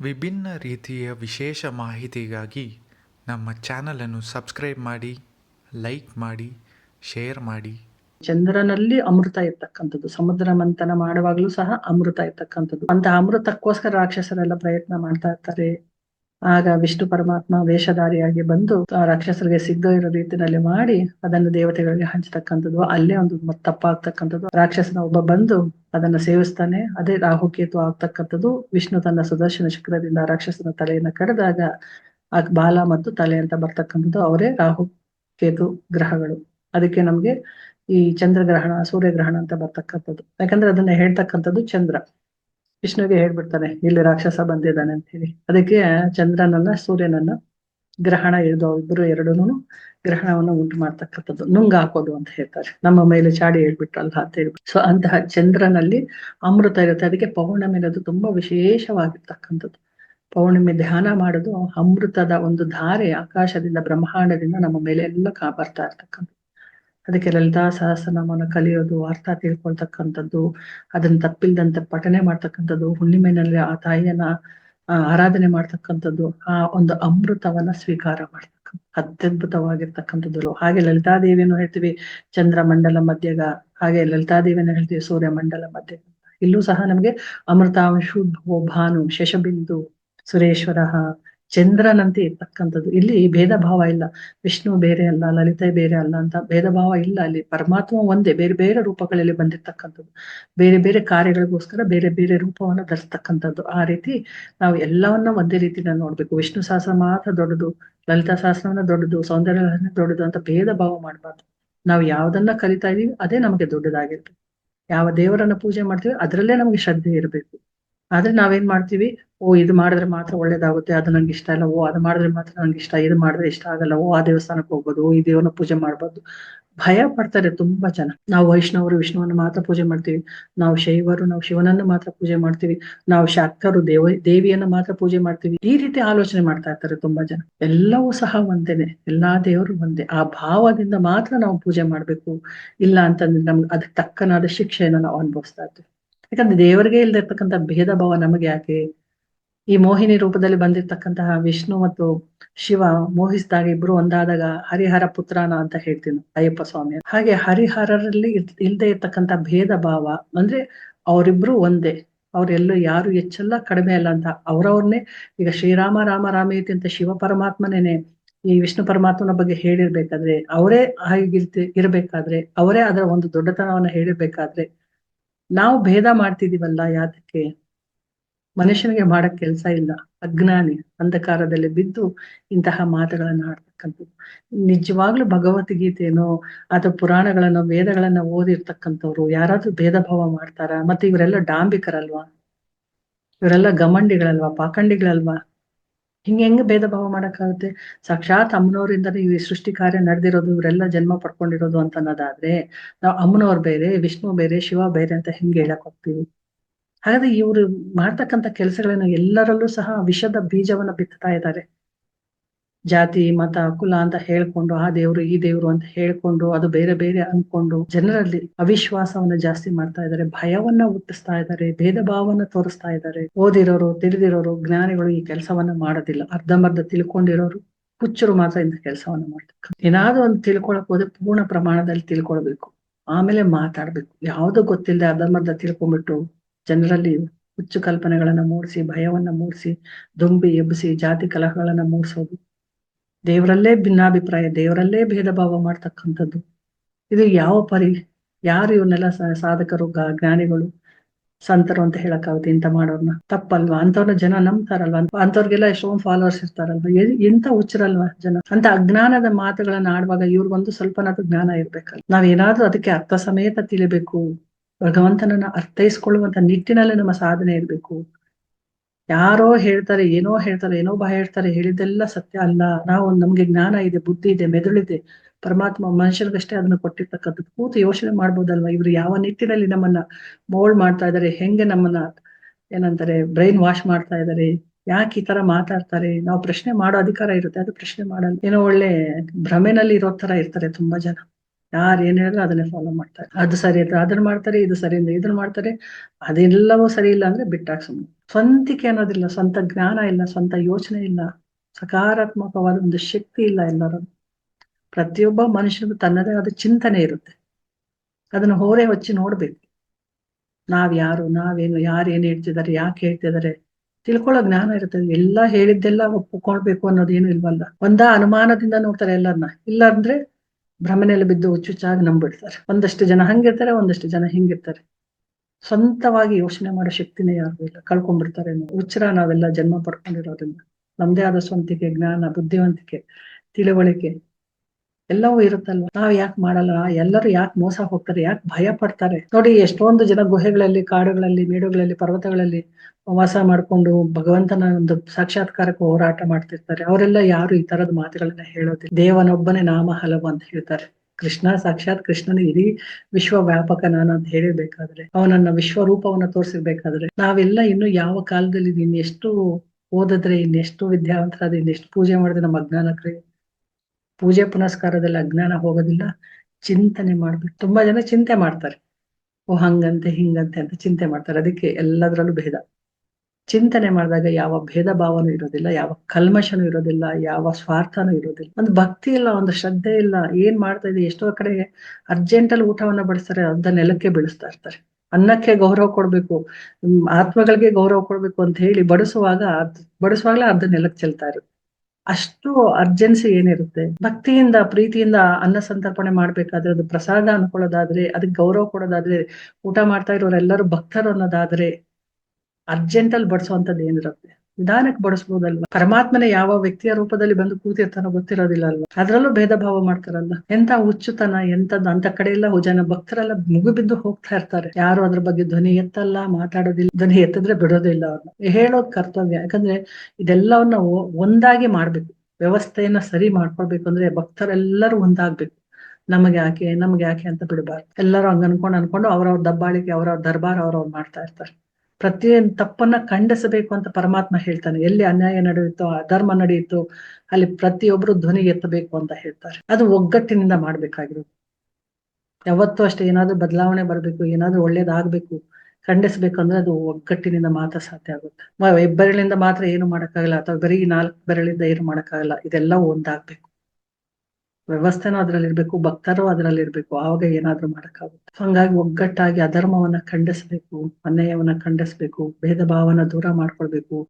ವಿಭಿನ್ನ ರೀತಿಯ ವಿಶೇಷ ಮಾಹಿತಿಗಾಗಿ ನಮ್ಮ ಚಾನಲನ್ನು ಸಬ್ಸ್ಕ್ರೈಬ್ ಮಾಡಿ, ಲೈಕ್ ಮಾಡಿ, ಶೇರ್ ಮಾಡಿ. ಚಂದ್ರನಲ್ಲಿ ಅಮೃತ ಇರ್ತಕ್ಕಂಥದ್ದು ಸಮುದ್ರ ಮಂಥನ ಮಾಡುವಾಗಲೂ ಸಹ ಅಮೃತ ಇರ್ತಕ್ಕಂಥದ್ದು ಅಂತ ಅಮೃತಕ್ಕೋಸ್ಕರ ರಾಕ್ಷಸರೆಲ್ಲ ಪ್ರಯತ್ನ ಮಾಡ್ತಾ ಇರ್ತಾರೆ. ಆಗ ವಿಷ್ಣು ಪರಮಾತ್ಮ ವೇಷಧಾರಿಯಾಗಿ ಬಂದು ಆ ರಾಕ್ಷಸರಿಗೆ ಸಿಗದೇ ಇರೋ ರೀತಿಯಲ್ಲಿ ಮಾಡಿ ಅದನ್ನು ದೇವತೆಗಳಿಗೆ ಹಂಚತಕ್ಕಂಥದ್ದು, ಅಲ್ಲೇ ಒಂದು ತಪ್ಪಾಗ್ತಕ್ಕಂಥದ್ದು. ರಾಕ್ಷಸನ ಒಬ್ಬ ಬಂದು ಅದನ್ನ ಸೇವಿಸ್ತಾನೆ, ಅದೇ ರಾಹುಕೇತು ಆಗ್ತಕ್ಕಂಥದ್ದು. ವಿಷ್ಣು ತನ್ನ ಸುದರ್ಶನ ಚಕ್ರದಿಂದ ರಾಕ್ಷಸನ ತಲೆಯನ್ನ ಕಡಿದಾಗ ಆ ಬಾಲ ಮತ್ತು ತಲೆ ಅಂತ ಬರ್ತಕ್ಕಂಥದ್ದು ಅವರೇ ರಾಹು ಕೇತು ಗ್ರಹಗಳು. ಅದಕ್ಕೆ ನಮ್ಗೆ ಈ ಚಂದ್ರಗ್ರಹಣ, ಸೂರ್ಯಗ್ರಹಣ ಅಂತ ಬರ್ತಕ್ಕಂಥದ್ದು. ಯಾಕಂದ್ರೆ ಅದನ್ನ ಹೇಳ್ತಕ್ಕಂಥದ್ದು ಚಂದ್ರ. ವಿಷ್ಣುವಿಗೆ ಹೇಳ್ಬಿಡ್ತಾನೆ, ಇಲ್ಲಿ ರಾಕ್ಷಸ ಬಂದಿದ್ದಾನೆ ಅಂತ ಹೇಳಿ ಅದಕ್ಕೆ ಚಂದ್ರನನ್ನ, ಸೂರ್ಯನನ್ನ ಗ್ರಹಣ ಇಳಿದು ಇಬ್ಬರು ಎರಡೂನು ಗ್ರಹಣವನ್ನು ಉಂಟು ಮಾಡ್ತಕ್ಕಂಥದ್ದು. ನುಂಗ್ ಹಾಕೋದು ಅಂತ ಹೇಳ್ತಾರೆ. ನಮ್ಮ ಮೇಲೆ ಚಾಡಿ ಹೇಳ್ಬಿಟ್ರಲ್ಲ ಅಂತ ಹೇಳ್ಬಿಟ್ಟು. ಸೊ ಅಂತಹ ಚಂದ್ರನಲ್ಲಿ ಅಮೃತ ಇರುತ್ತೆ. ಅದಕ್ಕೆ ಪೌರ್ಣಮಿ ಅನ್ನೋದು ತುಂಬಾ ವಿಶೇಷವಾಗಿರ್ತಕ್ಕಂಥದ್ದು. ಪೌರ್ಣಿಮೆ ಧ್ಯಾನ ಮಾಡೋದು ಅಮೃತದ ಒಂದು ಧಾರೆ, ಆಕಾಶದಿಂದ, ಬ್ರಹ್ಮಾಂಡದಿಂದ ನಮ್ಮ ಮೇಲೆ ಎಲ್ಲ ಕಾ ಬರ್ತಾ ಇರ್ತಕ್ಕಂಥದ್ದು. ಅದಕ್ಕೆ ಲಲಿತಾ ಸಹಸ್ರನಾಮನ ಕಲಿಯೋದು, ಅರ್ಥ ತಿಳ್ಕೊಳ್ತಕ್ಕಂಥದ್ದು, ಅದನ್ನ ತಪ್ಪಿಲ್ದಂತೆ ಪಠನೆ ಮಾಡ್ತಕ್ಕಂಥದ್ದು, ಹುಣ್ಣಿಮೆನಲ್ಲಿ ಆ ತಾಯಿಯನ್ನ ಆರಾಧನೆ ಮಾಡ್ತಕ್ಕಂಥದ್ದು, ಆ ಒಂದು ಅಮೃತವನ್ನ ಸ್ವೀಕಾರ ಮಾಡ್ತಕ್ಕಂಥ ಅತ್ಯದ್ಭುತವಾಗಿರ್ತಕ್ಕಂಥದ್ದು ಹಾಗೆ ಲಲಿತಾದೇವಿಯನ್ನು ಹೇಳ್ತೀವಿ, ಚಂದ್ರ ಮಂಡಲ ಮಧ್ಯಗ, ಹಾಗೆ ಲಲಿತಾದೇವಿಯನ್ನು ಹೇಳ್ತೀವಿ, ಸೂರ್ಯ ಮಂಡಲ ಮಧ್ಯಗ. ಇಲ್ಲೂ ಸಹ ನಮ್ಗೆ ಅಮೃತಾಂಶು ಭಾನು ಶಶಬಿಂದು ಸುರೇಶ್ವರ ಚಂದ್ರನಂತೆ ಇರ್ತಕ್ಕಂಥದ್ದು. ಇಲ್ಲಿ ಭೇದ ಭಾವ ಇಲ್ಲ. ವಿಷ್ಣು ಬೇರೆ ಅಲ್ಲ, ಲಲಿತೆ ಬೇರೆ ಅಲ್ಲ ಅಂತ ಭೇದ ಭಾವ ಇಲ್ಲ. ಅಲ್ಲಿ ಪರಮಾತ್ಮ ಒಂದೇ, ಬೇರೆ ಬೇರೆ ರೂಪಗಳಲ್ಲಿ ಬಂದಿರ್ತಕ್ಕಂಥದ್ದು. ಬೇರೆ ಬೇರೆ ಕಾರ್ಯಗಳಿಗೋಸ್ಕರ ಬೇರೆ ಬೇರೆ ರೂಪವನ್ನ ಧರಿಸ್ತಕ್ಕಂಥದ್ದು. ಆ ರೀತಿ ನಾವು ಎಲ್ಲವನ್ನ ಒಂದೇ ರೀತಿನ ನೋಡ್ಬೇಕು. ವಿಷ್ಣು ಸಹಸ್ರ ಮಾತ್ರ ದೊಡ್ಡದು, ಲಲಿತಾ ಸಹಸ್ರವನ್ನ ದೊಡ್ಡದು ಸೌಂದರ್ಯ ದೊಡ್ಡದು ಅಂತ ಭೇದ ಭಾವ ಮಾಡಬಾರ್ದು. ನಾವು ಯಾವ್ದನ್ನ ಕಲಿತಾ ಇದೀವಿ ಅದೇ ನಮಗೆ ದೊಡ್ಡದಾಗಿರ್ಬೇಕು. ಯಾವ ದೇವರನ್ನ ಪೂಜೆ ಮಾಡ್ತೀವಿ ಅದರಲ್ಲೇ ನಮಗೆ ಶ್ರದ್ಧೆ ಇರಬೇಕು. ಆದ್ರೆ ನಾವೇನ್ ಮಾಡ್ತೀವಿ, ಓ, ಇದು ಮಾಡಿದ್ರೆ ಮಾತ್ರ ಒಳ್ಳೇದಾಗುತ್ತೆ, ಅದು ನಂಗೆ ಇಷ್ಟ ಇಲ್ಲ, ಓ, ಅದು ಮಾಡಿದ್ರೆ ಮಾತ್ರ ನಂಗೆ ಇಷ್ಟ, ಇದು ಮಾಡಿದ್ರೆ ಇಷ್ಟ ಆಗಲ್ಲ, ಓ, ಆ ದೇವಸ್ಥಾನಕ್ಕೆ ಹೋಗ್ಬೋದು ಓ ಈ ದೇವನ ಪೂಜೆ ಮಾಡ್ಬೋದು. ಭಯ ಪಡ್ತಾರೆ ತುಂಬಾ ಜನ. ನಾವು ವೈಷ್ಣವರು, ವಿಷ್ಣುವನ್ನು ಮಾತ್ರ ಪೂಜೆ ಮಾಡ್ತೀವಿ. ನಾವು ಶೈವರು, ನಾವು ಶಿವನನ್ನು ಮಾತ್ರ ಪೂಜೆ ಮಾಡ್ತೀವಿ. ನಾವು ಶಾಕ್ತರು, ದೇವ, ದೇವಿಯನ್ನ ಮಾತ್ರ ಪೂಜೆ ಮಾಡ್ತೀವಿ. ಈ ರೀತಿ ಆಲೋಚನೆ ಮಾಡ್ತಾ ಇರ್ತಾರೆ ತುಂಬಾ ಜನ. ಎಲ್ಲವೂ ಸಹ ಒಂದೇನೆ. ಎಲ್ಲಾ ದೇವರು ಒಂದೇ. ಆ ಭಾವದಿಂದ ಮಾತ್ರ ನಾವು ಪೂಜೆ ಮಾಡ್ಬೇಕು. ಇಲ್ಲ ಅಂತಂದ್ರೆ ನಮ್ಗೆ ಅದಕ್ಕೆ ತಕ್ಕನಾದ ಶಿಕ್ಷೆಯನ್ನು ನಾವು ಅನುಭವಿಸ್ತಾ ಇರ್ತೀವಿ. ಯಾಕಂದ್ರೆ ದೇವರಿಗೆ ಇಲ್ದಿರ್ತಕ್ಕಂಥ ಭೇದ ಭಾವ ನಮಗೆ ಯಾಕೆ? ಈ ಮೋಹಿನಿ ರೂಪದಲ್ಲಿ ಬಂದಿರ್ತಕ್ಕಂತಹ ವಿಷ್ಣು ಮತ್ತು ಶಿವ ಮೋಹಿಸಿದಾಗ ಇಬ್ರು ಒಂದಾದಾಗ ಹರಿಹರ ಪುತ್ರನ ಅಂತ ಹೇಳ್ತೀನಿ ಅಯ್ಯಪ್ಪ ಸ್ವಾಮಿ. ಹಾಗೆ ಹರಿಹರರಲ್ಲಿ ಇಲ್ದೇ ಇರ್ತಕ್ಕಂಥ ಭೇದ ಭಾವ ಅಂದ್ರೆ ಅವರಿಬ್ರು ಒಂದೇ. ಅವ್ರೆಲ್ಲೂ ಯಾರು ಹೆಚ್ಚೆಲ್ಲ ಕಡಿಮೆ ಅಲ್ಲ ಅಂತ. ಅವ್ರವ್ರನ್ನೇ ಈಗ ಶ್ರೀರಾಮ, ರಾಮ ರಾಮೇತಿ ಅಂತ ಶಿವ ಪರಮಾತ್ಮನೇನೆ ಈ ವಿಷ್ಣು ಪರಮಾತ್ಮನ ಬಗ್ಗೆ ಹೇಳಿರ್ಬೇಕಾದ್ರೆ, ಅವರೇ ಹಾಗಿರ್ತಿ ಇರ್ಬೇಕಾದ್ರೆ, ಅವರೇ ಅದರ ಒಂದು ದೊಡ್ಡತನವನ್ನ ಹೇಳಿರ್ಬೇಕಾದ್ರೆ ನಾವು ಭೇದ ಮಾಡ್ತಿದೀವಲ್ಲ ಯಾತಕ್ಕೆ? ಮನುಷ್ಯನಿಗೆ ಮಾಡಕ್ ಕೆಲಸ ಇಲ್ಲ, ಅಜ್ಞಾನಿ ಅಂಧಕಾರದಲ್ಲಿ ಬಿದ್ದು ಇಂತಹ ಮಾತುಗಳನ್ನ ಆಡ್ತಕ್ಕಂಥದ್ದು. ನಿಜವಾಗ್ಲೂ ಭಗವದ್ಗೀತೆನೋ ಅಥವಾ ಪುರಾಣಗಳನ್ನ ವೇದಗಳನ್ನ ಓದಿರ್ತಕ್ಕಂಥವ್ರು ಯಾರಾದ್ರೂ ಭೇದ ಭಾವ ಮಾಡ್ತಾರ? ಮತ್ತೆ ಇವರೆಲ್ಲ ಡಾಂಬಿಕರಲ್ವಾ? ಇವರೆಲ್ಲ ಗಮಂಡಿಗಳಲ್ವಾ ಪಾಖಂಡಿಗಳಲ್ವಾ? ಹಿಂಗೆ ಹೆಂಗ್ ಭೇದ ಭಾವ ಮಾಡಕ್ಕಾಗುತ್ತೆ? ಸಾಕ್ಷಾತ್ ಅಮ್ಮನವರಿಂದನೇ ಈ ಸೃಷ್ಟಿ ಕಾರ್ಯ ನಡೆದಿರೋದು, ಇವರೆಲ್ಲ ಜನ್ಮ ಪಡ್ಕೊಂಡಿರೋದು ಅಂತ ಅನ್ನೋದಾದ್ರೆ ನಾವು ಅಮ್ಮನವ್ರು ಬೇರೆ, ವಿಷ್ಣು ಬೇರೆ, ಶಿವ ಬೇರೆ ಅಂತ ಹೆಂಗೆ ಹೇಳಕ್ ಹೋಗ್ತೀವಿ. ಹಾಗಾದ್ರೆ ಇವ್ರು ಮಾಡ್ತಕ್ಕಂಥ ಕೆಲಸಗಳನ್ನ ಎಲ್ಲರಲ್ಲೂ ಸಹ ವಿಷದ ಬೀಜವನ್ನ ಬಿತ್ತತಾ ಇದ್ದಾರೆ. ಜಾತಿ, ಮತ, ಕುಲ ಅಂತ ಹೇಳ್ಕೊಂಡು, ಆ ದೇವ್ರು, ಈ ದೇವ್ರು ಅಂತ ಹೇಳ್ಕೊಂಡು, ಅದು ಬೇರೆ ಬೇರೆ ಅನ್ಕೊಂಡು ಜನರಲ್ಲಿ ಅವಿಶ್ವಾಸವನ್ನ ಜಾಸ್ತಿ ಮಾಡ್ತಾ ಇದ್ದಾರೆ. ಭಯವನ್ನ ಹುಟ್ಟಿಸ್ತಾ ಇದ್ದಾರೆ ಭೇದ ಭಾವವನ್ನ ತೋರಿಸ್ತಾ ಇದ್ದಾರೆ. ಓದಿರೋರು, ತಿಳಿದಿರೋರು, ಜ್ಞಾನಿಗಳು ಈ ಕೆಲಸವನ್ನ ಮಾಡೋದಿಲ್ಲ. ಅರ್ಧಂಬರ್ಧ ತಿಳ್ಕೊಂಡಿರೋರು ಹುಚ್ಚರು ಮಾತ್ರ ಇಂತ ಕೆಲಸವನ್ನ ಮಾಡ್ತಾರೆ. ಏನಾದ್ರೂ ಒಂದು ತಿಳ್ಕೊಳಕ್ ಹೋದ್ರೆ ಪೂರ್ಣ ಪ್ರಮಾಣದಲ್ಲಿ ತಿಳ್ಕೊಳ್ಬೇಕು. ಆಮೇಲೆ ಮಾತಾಡ್ಬೇಕು. ಯಾವ್ದು ಗೊತ್ತಿಲ್ಲದೆ ಅರ್ಧಂಬರ್ಧ ತಿಳ್ಕೊಂಡ್ಬಿಟ್ಟು ಜನರಲ್ಲಿ ಹುಚ್ಚು ಕಲ್ಪನೆಗಳನ್ನ ಮೂಡಿಸಿ, ಭಯವನ್ನ ಮೂಡಿಸಿ, ದುಂಬಿ ಎಬ್ಬಿಸಿ, ಜಾತಿ ಕಲಹಗಳನ್ನ ಮೂಡಿಸೋದು ದೇವರಲ್ಲೇ ಭಿನ್ನಾಭಿಪ್ರಾಯ, ದೇವರಲ್ಲೇ ಭೇದ ಭಾವ ಮಾಡ್ತಕ್ಕಂಥದ್ದು. ಇದು ಯಾವ ಪರಿ, ಯಾರು ಇವನ್ನೆಲ್ಲ ಸಾಧಕರು ಜ್ಞಾನಿಗಳು, ಸಂತರು ಅಂತ ಹೇಳಕ್ಕಾಗುತ್ತೆ ಇಂಥ ಮಾಡೋರ್ನ? ತಪ್ಪಲ್ವಾ? ಅಂತವ್ರನ್ನ ಜನ ನಂಬ್ತಾರಲ್ವಾ? ಅಂತವ್ರಿಗೆಲ್ಲ ಎಷ್ಟೊಂದು ಫಾಲೋವರ್ಸ್ ಇರ್ತಾರಲ್ವಾ? ಎಂತ ಹುಚ್ಚರಲ್ವಾ ಜನ? ಅಂತ ಅಜ್ಞಾನದ ಮಾತುಗಳನ್ನ ಆಡುವಾಗ ಇವ್ರಿಗೊಂದು ಸ್ವಲ್ಪನಾದ್ರೂ ಜ್ಞಾನ ಇರ್ಬೇಕಲ್ಲ ನಾವ್ ಏನಾದ್ರೂ ಅದಕ್ಕೆ ಅರ್ಥ ಸಮೇತ ತಿಳಿಬೇಕು, ಭಗವಂತನನ್ನ ಅರ್ಥೈಸ್ಕೊಳ್ಳುವಂತ ನಿಟ್ಟಿನಲ್ಲಿ ನಮ್ಮ ಸಾಧನೆ ಇರ್ಬೇಕು. ಯಾರೋ ಹೇಳ್ತಾರೆ, ಏನೋ ಹೇಳ್ತಾರೆ, ಏನೋ ಬಾ ಹೇಳ್ತಾರೆ, ಹೇಳಿದ್ದೆಲ್ಲ ಸತ್ಯ ಅಲ್ಲ. ನಾವು ನಮ್ಗೆ ಜ್ಞಾನ ಇದೆ, ಬುದ್ಧಿ ಇದೆ ಮೆದುಳಿದೆ ಪರಮಾತ್ಮ ಮನುಷ್ಯರಿಗಷ್ಟೇ ಅದನ್ನ ಕೊಟ್ಟಿರ್ತಕ್ಕಂಥದ್ದು. ಕೂತು ಯೋಚನೆ ಮಾಡ್ಬೋದಲ್ವಾ? ಇವ್ರು ಯಾವ ನಿಟ್ಟಿನಲ್ಲಿ ನಮ್ಮನ್ನ ಮೋಲ್ಡ್ ಮಾಡ್ತಾ ಇದಾರೆ, ಹೆಂಗೆ ನಮ್ಮನ್ನ ಏನಂತಾರೆ ಬ್ರೈನ್ ವಾಶ್ ಮಾಡ್ತಾ ಇದಾರೆ, ಯಾಕೆ ಈ ತರ ಮಾತಾಡ್ತಾರೆ? ನಾವು ಪ್ರಶ್ನೆ ಮಾಡೋ ಅಧಿಕಾರ ಇರುತ್ತೆ, ಅದು ಪ್ರಶ್ನೆ ಮಾಡಲ್ಲ. ಏನೋ ಒಳ್ಳೆ ಭ್ರಮೆನಲ್ಲಿ ಇರೋ ತರ ಇರ್ತಾರೆ ತುಂಬಾ ಜನ. ಯಾರು ಏನ್ ಹೇಳಿದ್ರೆ ಅದನ್ನೇ ಫಾಲೋ ಮಾಡ್ತಾರೆ. ಅದು ಸರಿ ಅದನ್ನ ಮಾಡ್ತಾರೆ, ಇದು ಸರಿ, ಅಂದ್ರೆ ಇದನ್ನ ಮಾಡ್ತಾರೆ. ಅದೆಲ್ಲವೂ ಸರಿ ಇಲ್ಲ ಅಂದ್ರೆ ಬಿಟ್ಟಾಕ್ ಸುಮ್ಮನೆ ಸ್ವಂತಿಕೆ ಅನ್ನೋದಿಲ್ಲ ಸ್ವಂತ ಜ್ಞಾನ ಇಲ್ಲ ಸ್ವಂತ ಯೋಚನೆ ಇಲ್ಲ, ಸಕಾರಾತ್ಮಕವಾದ ಒಂದು ಶಕ್ತಿ ಇಲ್ಲ ಎಲ್ಲರೂ. ಪ್ರತಿಯೊಬ್ಬ ಮನುಷ್ಯನಿಗೂ ತನ್ನದೇ ಆದ ಚಿಂತನೆ ಇರುತ್ತೆ. ಅದನ್ನು ಹೋರೆ ಹೊಚ್ಚಿ ನೋಡ್ಬೇಕು. ನಾವ್ ಯಾರು, ನಾವೇನು ಯಾರು ಏನ್ ಹೇಳ್ತಿದ್ದಾರೆ, ಯಾಕೆ ಹೇಳ್ತಿದ್ದಾರೆ? ತಿಳ್ಕೊಳ್ಳೋ ಜ್ಞಾನ ಇರುತ್ತೆ. ಎಲ್ಲ ಹೇಳಿದ್ದೆಲ್ಲ ಒಪ್ಪಿಕೊಳ್ಬೇಕು ಅನ್ನೋದೇನು ಇಲ್ವಲ್ಲ. ಒಂದ ಅನುಮಾನದಿಂದ ನೋಡ್ತಾರೆ ಎಲ್ಲರನ್ನ ಇಲ್ಲ ಅಂದ್ರೆ ಭ್ರಮನೆಯಲ್ಲಿ ಬಿದ್ದು ಹುಚ್ಚುಚ್ಚಾಗಿ ನಂಬಿಡ್ತಾರೆ. ಒಂದಷ್ಟು ಜನ ಹಂಗಿರ್ತಾರೆ, ಒಂದಷ್ಟು ಜನ ಹಿಂಗಿರ್ತಾರೆ. ಸ್ವಂತವಾಗಿ ಯೋಚನೆ ಮಾಡೋ ಶಕ್ತಿನೇ ಯಾರಿಗೂ ಇಲ್ಲ. ಕಳ್ಕೊಂಡ್ಬಿಡ್ತಾರೆ ಹುಚ್ಚರ ನಾವೆಲ್ಲ ಜನ್ಮ ಪಡ್ಕೊಂಡಿರೋದ್ರಿಂದ. ನಮ್ದೇ ಆದ ಸ್ವಂತಿಕೆ, ಜ್ಞಾನ, ಬುದ್ಧಿವಂತಿಕೆ, ತಿಳುವಳಿಕೆ ಎಲ್ಲವೂ ಇರುತ್ತಲ್ವ? ನಾವ್ ಯಾಕೆ ಮಾಡಲ್ಲ? ಎಲ್ಲರೂ ಯಾಕೆ ಮೋಸ ಹೋಗ್ತಾರೆ? ಯಾಕೆ ಭಯ ಪಡ್ತಾರೆ? ನೋಡಿ, ಎಷ್ಟೊಂದು ಜನ ಗುಹೆಗಳಲ್ಲಿ, ಕಾಡುಗಳಲ್ಲಿ, ಮೇಡುಗಳಲ್ಲಿ, ಪರ್ವತಗಳಲ್ಲಿ ವಾಸ ಮಾಡ್ಕೊಂಡು ಭಗವಂತನ ಒಂದು ಸಾಕ್ಷಾತ್ಕಾರಕ್ಕೆ ಹೋರಾಟ ಮಾಡ್ತಿರ್ತಾರೆ. ಅವರೆಲ್ಲ ಯಾರು ಈ ತರದ ಮಾತುಗಳನ್ನ ಹೇಳೋದಿಲ್ಲ. ದೇವನೊಬ್ಬನೇ ನಾಮ ಹಲವು ಅಂತ ಹೇಳ್ತಾರೆ. ಕೃಷ್ಣ, ಸಾಕ್ಷಾತ್ ಕೃಷ್ಣನ ಇಡೀ ವಿಶ್ವ ವ್ಯಾಪಕ ನಾನು ಅಂತ ಹೇಳಿರ್ಬೇಕಾದ್ರೆ, ಅವನನ್ನ ವಿಶ್ವರೂಪವನ್ನ ತೋರಿಸಿರ್ಬೇಕಾದ್ರೆ, ನಾವೆಲ್ಲ ಇನ್ನು ಯಾವ ಕಾಲದಲ್ಲಿ ಇನ್ನೆಷ್ಟು ಓದಿದ್ರೆ, ಇನ್ನೆಷ್ಟು ವಿದ್ಯಾವಂತರಾದ ಇನ್ನೆಷ್ಟು ಪೂಜೆ ಮಾಡಿದ್ರೆ ನಮ್ಮ ಅಜ್ಞಾನ ಪೂಜೆ ಪುನಸ್ಕಾರದಲ್ಲಿ ಅಜ್ಞಾನ ಹೋಗೋದಿಲ್ಲ, ಚಿಂತನೆ ಮಾಡ್ಬೇಕು. ತುಂಬಾ ಜನ ಚಿಂತೆ ಮಾಡ್ತಾರೆ. ಓ, ಹಂಗಂತೆ, ಹಿಂಗಂತೆ ಅಂತ ಚಿಂತೆ ಮಾಡ್ತಾರೆ. ಅದಕ್ಕೆ ಎಲ್ಲದರಲ್ಲೂ ಭೇದ. ಚಿಂತನೆ ಮಾಡಿದಾಗ ಯಾವ ಭೇದ ಭಾವನೂ ಇರೋದಿಲ್ಲ, ಯಾವ ಕಲ್ಮಶನೂ ಇರೋದಿಲ್ಲ, ಯಾವ ಸ್ವಾರ್ಥನೂ ಇರೋದಿಲ್ಲ. ಒಂದು ಭಕ್ತಿ ಇಲ್ಲ ಒಂದು ಶ್ರದ್ಧೆ ಇಲ್ಲ. ಏನ್ ಮಾಡ್ತಾ ಇದೆ, ಎಷ್ಟೋ ಕಡೆ ಅರ್ಜೆಂಟ್ ಅಲ್ಲಿ ಊಟವನ್ನ ಬಡಿಸ್ತಾರೆ ಅರ್ಧ ನೆಲಕ್ಕೆ ಬೆಳೆಸ್ತಾ ಇರ್ತಾರೆ. ಅನ್ನಕ್ಕೆ ಗೌರವ ಕೊಡ್ಬೇಕು ಆತ್ಮಗಳಿಗೆ ಗೌರವ ಕೊಡ್ಬೇಕು ಅಂತ ಹೇಳಿ ಬಡಿಸುವಾಗ ಬಡಿಸುವಾಗ್ಲೇ ಅರ್ಧ ನೆಲಕ್ಕೆ ಚೆಲ್ತಾ ಇರುತ್ತೆ. ಅಷ್ಟು ಅರ್ಜೆನ್ಸಿ ಏನಿರುತ್ತೆ? ಭಕ್ತಿಯಿಂದ, ಪ್ರೀತಿಯಿಂದ ಅನ್ನ ಸಂತರ್ಪಣೆ ಮಾಡ್ಬೇಕಾದ್ರೆ, ಅದು ಪ್ರಸಾದ ಅನ್ಕೊಳ್ಳೋದಾದ್ರೆ, ಅದಕ್ಕೆ ಗೌರವ ಕೊಡೋದಾದ್ರೆ, ಊಟ ಮಾಡ್ತಾ ಇರೋರೆಲ್ಲರೂ ಭಕ್ತರು ಅನ್ನೋದಾದ್ರೆ ಅರ್ಜೆಂಟ್ ಅಲ್ಲಿ ಬಡಿಸುವಂತದ್ದು ಏನಿರುತ್ತೆ? ನಿಧಾನಕ್ಕೆ ಬಡಿಸ್ಬೋದಲ್ವ? ಪರಮಾತ್ಮನೇ ಯಾವ ವ್ಯಕ್ತಿಯ ರೂಪದಲ್ಲಿ ಬಂದು ಕೂತಿರ್ತಾನೋ ಗೊತ್ತಿರೋದಿಲ್ಲ ಅಲ್ವಾ? ಅದ್ರಲ್ಲೂ ಭೇದ ಭಾವ ಮಾಡ್ತಾರಲ್ಲ. ಎಂತ ಹುಚ್ಚುತನ ಎಂತದ್ದು ಅಂತ ಕಡೆ ಎಲ್ಲ ಜನ ಭಕ್ತರೆಲ್ಲ ಮುಗಿಬಿದ್ದು ಹೋಗ್ತಾ ಇರ್ತಾರೆ. ಯಾರು ಅದ್ರ ಬಗ್ಗೆ ಧ್ವನಿ ಎತ್ತಲ್ಲ, ಮಾತಾಡೋದಿಲ್ಲ. ಧ್ವನಿ ಎತ್ತಿದ್ರೆ ಬಿಡೋದಿಲ್ಲ ಅವ್ರನ್ನ. ಹೇಳೋದ್ ಕರ್ತವ್ಯ. ಯಾಕಂದ್ರೆ ಇದೆಲ್ಲವನ್ನ ಒಂದಾಗಿ ಮಾಡ್ಬೇಕು. ವ್ಯವಸ್ಥೆಯನ್ನ ಸರಿ ಮಾಡ್ಕೊಳ್ಬೇಕು ಅಂದ್ರೆ ಭಕ್ತರೆಲ್ಲರೂ ಒಂದಾಗ್ಬೇಕು. ನಮಗೆ ಯಾಕೆ, ನಮ್ಗೆ ಯಾಕೆ ಅಂತ ಬಿಡಬಾರ್ದು. ಎಲ್ಲರೂ ಹಂಗ ಅನ್ಕೊಂಡು ಅನ್ಕೊಂಡು ಅವ್ರವ್ರ ದಬ್ಬಾಳಿಕೆ, ಅವ್ರವ್ರ ದರ್ಬಾರ್ ಅವ್ರವ್ರು ಮಾಡ್ತಾ ಇರ್ತಾರೆ. ಪ್ರತಿಯೊಂದು ತಪ್ಪನ್ನ ಖಂಡಿಸಬೇಕು ಅಂತ ಪರಮಾತ್ಮ ಹೇಳ್ತಾನೆ. ಎಲ್ಲಿ ಅನ್ಯಾಯ ನಡೆಯುತ್ತೋ, ಅಧರ್ಮ ನಡೆಯುತ್ತೋ, ಅಲ್ಲಿ ಪ್ರತಿಯೊಬ್ರು ಧ್ವನಿ ಎತ್ತಬೇಕು ಅಂತ ಹೇಳ್ತಾರೆ. ಅದು ಒಗ್ಗಟ್ಟಿನಿಂದ ಮಾಡ್ಬೇಕಾಗಿರೋದು. ಯಾವತ್ತೂ ಅಷ್ಟೇ ಏನಾದ್ರೂ ಬದಲಾವಣೆ ಬರ್ಬೇಕು, ಏನಾದ್ರೂ ಒಳ್ಳೇದಾಗ್ಬೇಕು, ಖಂಡಿಸ್ಬೇಕು ಅಂದ್ರೆ ಅದು ಒಗ್ಗಟ್ಟಿನಿಂದ ಮಾತ್ರ ಸಾಧ್ಯ ಆಗುತ್ತೆ. ಬೆರಳಿಂದ ಮಾತ್ರ ಏನು ಮಾಡಕ್ಕಾಗಲ್ಲ, ಅಥವಾ ಬರೀ ನಾಲ್ಕು ಬೆರಳಿಂದ ಏನು ಮಾಡಕ್ಕಾಗಲ್ಲ, ಇದೆಲ್ಲ ಒಂದಾಗ್ಬೇಕು. ವ್ಯವಸ್ಥೆನೂ ಅದ್ರಲ್ಲಿ ಇರ್ಬೇಕು ಭಕ್ತರು ಅದ್ರಲ್ಲಿ ಇರ್ಬೇಕು ಆವಾಗ ಏನಾದ್ರೂ ಮಾಡಕ್ಕಾಗುತ್ತೆ. ಹಂಗಾಗಿ ಒಗ್ಗಟ್ಟಾಗಿ ಅಧರ್ಮವನ್ನ ಖಂಡಿಸ್ಬೇಕು, ಅನ್ಯಾಯವನ್ನ ಖಂಡಿಸ್ಬೇಕು, ಭೇದ ಭಾವನ ದೂರ ಮಾಡ್ಕೊಳ್ಬೇಕು.